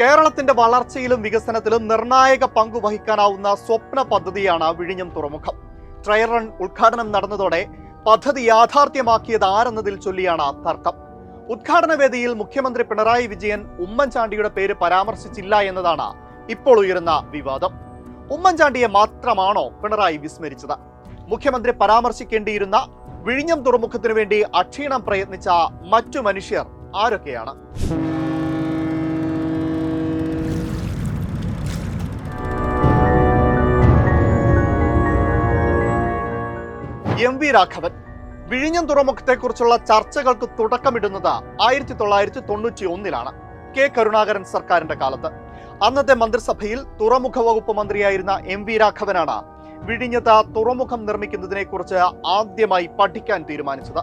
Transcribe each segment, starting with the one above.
കേരളത്തിന്റെ വളർച്ചയിലും വികസനത്തിലും നിർണായക പങ്ക് വഹിക്കാനാവുന്ന സ്വപ്ന പദ്ധതിയാണ് വിഴിഞ്ഞം തുറമുഖം. ട്രയൽ റൺ ഉദ്ഘാടനം നടന്നതോടെ പദ്ധതി യാഥാർത്ഥ്യമാക്കിയത് ആരെന്നതിൽ ചൊല്ലിയാണ് തർക്കം. ഉദ്ഘാടന വേദിയിൽ മുഖ്യമന്ത്രി പിണറായി വിജയൻ ഉമ്മൻചാണ്ടിയുടെ പേര് പരാമർശിച്ചില്ല എന്നതാണ് ഇപ്പോൾ ഉയരുന്ന വിവാദം. ഉമ്മൻചാണ്ടിയെ മാത്രമാണോ പിണറായി വിസ്മരിച്ചത്? മുഖ്യമന്ത്രി പരാമർശിക്കേണ്ടിയിരുന്ന വിഴിഞ്ഞം തുറമുഖത്തിനു വേണ്ടി അക്ഷീണം പ്രയത്നിച്ച മറ്റു മനുഷ്യർ ആരൊക്കെയാണ്? M V Raghavan. വിഴിഞ്ഞം തുറമുഖത്തെക്കുറിച്ചുള്ള ചർച്ചകൾക്ക് തുടക്കമിടുന്നത് ആയിരത്തി തൊള്ളായിരത്തി തൊണ്ണൂറ്റി ഒന്നിലാണ് കെ കരുണാകരൻ സർക്കാരിന്റെ കാലത്ത്. അന്നത്തെ മന്ത്രിസഭയിൽ തുറമുഖ വകുപ്പ് മന്ത്രിയായിരുന്ന എം വി രാഘവനാണ് വിഴിഞ്ഞത തുറമുഖം നിർമ്മിക്കുന്നതിനെ കുറിച്ച് ആദ്യമായി പഠിക്കാൻ തീരുമാനിച്ചത്.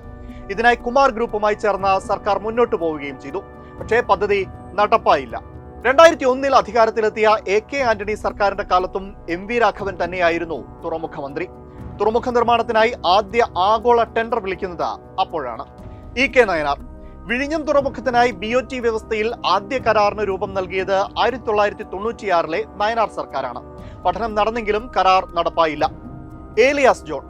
ഇതിനായി കുമാർ ഗ്രൂപ്പുമായി ചേർന്ന സർക്കാർ മുന്നോട്ടു പോവുകയും ചെയ്തു. പക്ഷേ പദ്ധതി നടപ്പായില്ല. രണ്ടായിരത്തി ഒന്നിൽ അധികാരത്തിലെത്തിയ എ കെ ആന്റണി സർക്കാരിന്റെ കാലത്തും എം വി രാഘവൻ തന്നെയായിരുന്നു തുറമുഖ മന്ത്രി. തുറമുഖ നിർമ്മാണത്തിനായി ആദ്യ ആഗോള ടെൻഡർ വിളിക്കുന്നത് അപ്പോഴാണ്. ഇ കെ നയനാർ വിഴിഞ്ഞം തുറമുഖത്തിനായി ബി ഒ ടി വ്യവസ്ഥയിൽ ആദ്യ കരാറിന് രൂപം നൽകിയത് ആയിരത്തി തൊള്ളായിരത്തി തൊണ്ണൂറ്റിയാറിലെ നയനാർ സർക്കാരാണ്. പഠനം നടന്നെങ്കിലും കരാർ നടപ്പായില്ല. ഏലിയാസ് ജോൺ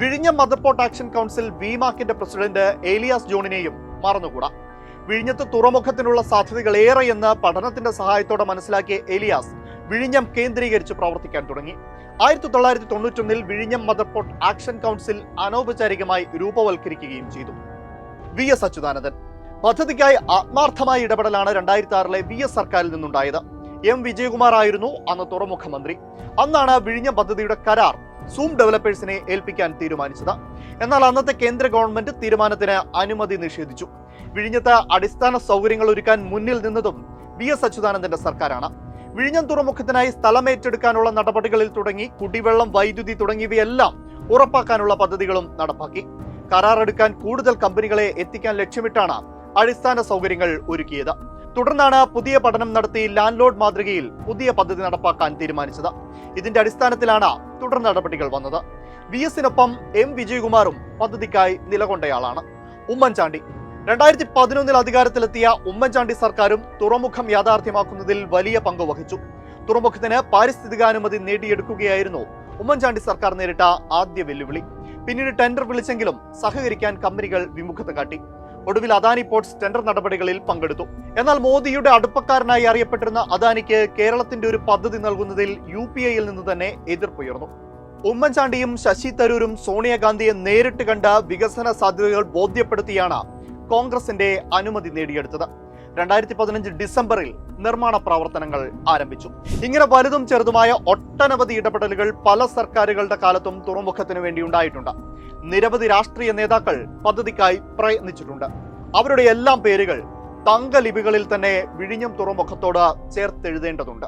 വിഴിഞ്ഞം മദർപോർട്ട് ആക്ഷൻ കൗൺസിൽ വിമാക്കിന്റെ പ്രസിഡന്റ് ഏലിയാസ് ജോണിനെയും മറന്നുകൂടാ. വിഴിഞ്ഞത്ത് തുറമുഖത്തിനുള്ള സാധ്യതകൾ ഏറെയെന്ന് പഠനത്തിന്റെ സഹായത്തോടെ മനസ്സിലാക്കിയ ഏലിയാസ് വിഴിഞ്ഞം കേന്ദ്രീകരിച്ച് പ്രവർത്തിക്കാൻ തുടങ്ങി. ആയിരത്തി തൊള്ളായിരത്തി തൊണ്ണൂറ്റൊന്നിൽ വിഴിഞ്ഞം മദർപോർട്ട് ആക്ഷൻ കൗൺസിൽ അനൗപചാരികമായി രൂപവൽക്കരിക്കുകയും ചെയ്തു. V S Achuthanandan. പദ്ധതിക്കായി ആത്മാർത്ഥമായ ഇടപെടലാണ് രണ്ടായിരത്തി ആറിലെ വി എസ് സർക്കാരിൽ നിന്നുണ്ടായത്. എം വിജയകുമാർ ആയിരുന്നു അന്ന് തുറമുഖമന്ത്രി. അന്നാണ് വിഴിഞ്ഞം പദ്ധതിയുടെ കരാർ സൂം ഡെവലപ്പേഴ്സിനെ ഏൽപ്പിക്കാൻ തീരുമാനിച്ചത്. എന്നാൽ അന്നത്തെ കേന്ദ്ര ഗവൺമെന്റ് തീരുമാനത്തിന് അനുമതി നിഷേധിച്ചു. വിഴിഞ്ഞത്ത് അടിസ്ഥാന സൗകര്യങ്ങൾ ഒരുക്കാൻ മുന്നിൽ നിന്നതും വി എസ് അച്യുതാനന്ദന്റെ സർക്കാരാണ്. വിഴിഞ്ഞം തുറമുഖത്തിനായി സ്ഥലം ഏറ്റെടുക്കാനുള്ള നടപടികളിൽ തുടങ്ങി കുടിവെള്ളം വൈദ്യുതി തുടങ്ങിയവയെല്ലാം ഉറപ്പാക്കാനുള്ള പദ്ധതികളും നടപ്പാക്കി. കരാറെടുക്കാൻ കൂടുതൽ കമ്പനികളെ എത്തിക്കാൻ ലക്ഷ്യമിട്ടാണ് അടിസ്ഥാന സൗകര്യങ്ങൾ ഒരുക്കിയത്. തുടർന്നാണ് പുതിയ പഠനം നടത്തി ലാൻഡ് ലോഡ് മാതൃകയിൽ പുതിയ പദ്ധതി നടപ്പാക്കാൻ തീരുമാനിച്ചത്. ഇതിന്റെ അടിസ്ഥാനത്തിലാണ് തുടർ നടപടികൾ വന്നത്. വി എസിനൊപ്പം എം വിജയകുമാറും പദ്ധതിക്കായി നിലകൊണ്ടയാളാണ്. ഉമ്മൻചാണ്ടി രണ്ടായിരത്തി പതിനൊന്നിൽ അധികാരത്തിലെത്തിയ ഉമ്മൻചാണ്ടി സർക്കാരും തുറമുഖം യാഥാർത്ഥ്യമാക്കുന്നതിൽ വലിയ പങ്ക് വഹിച്ചു. തുറമുഖത്തിന് പാരിസ്ഥിതികാനുമതി നേടിയെടുക്കുകയായിരുന്നു ഉമ്മൻചാണ്ടി സർക്കാർ നേരിട്ട ആദ്യ വെല്ലുവിളി. പിന്നീട് ടെൻഡർ വിളിച്ചെങ്കിലും സഹകരിക്കാൻ കമ്പനികൾ വിമുഖത കാട്ടി. ഒടുവിൽ അദാനി പോർട്സ് ടെൻഡർ നടപടികളിൽ പങ്കെടുത്തു. എന്നാൽ മോദിയുടെ അടുപ്പക്കാരനായി അറിയപ്പെട്ടിരുന്ന അദാനിക്ക് കേരളത്തിന്റെ ഒരു പദ്ധതി നൽകുന്നതിൽ യു പി ഐയിൽ നിന്ന് തന്നെ എതിർപ്പുയർന്നു. ഉമ്മൻചാണ്ടിയും ശശി തരൂരും സോണിയാഗാന്ധിയെ നേരിട്ട് കണ്ട വികസന സാധ്യതകൾ ബോധ്യപ്പെടുത്തിയാണ് കോൺഗ്രസിന്റെ അനുമതി നേടിയെടുത്തത്. രണ്ടായിരത്തി പതിനഞ്ച് ഡിസംബറിൽ നിർമ്മാണ പ്രവർത്തനങ്ങൾ ആരംഭിച്ചു. ഇങ്ങനെ വലുതും ചെറുതുമായ ഒട്ടനവധി ഇടപെടലുകൾ പല സർക്കാരുകളുടെ കാലത്തും തുറമുഖത്തിന് വേണ്ടി ഉണ്ടായിട്ടുണ്ട്. നിരവധി രാഷ്ട്രീയ നേതാക്കൾ പദ്ധതിക്കായി പ്രയത്നിച്ചിട്ടുണ്ട്. അവരുടെ എല്ലാം പേരുകൾ തങ്കലിപികളിൽ തന്നെ വിഴിഞ്ഞം തുറമുഖത്തോട് ചേർത്തെഴുതേണ്ടതുണ്ട്.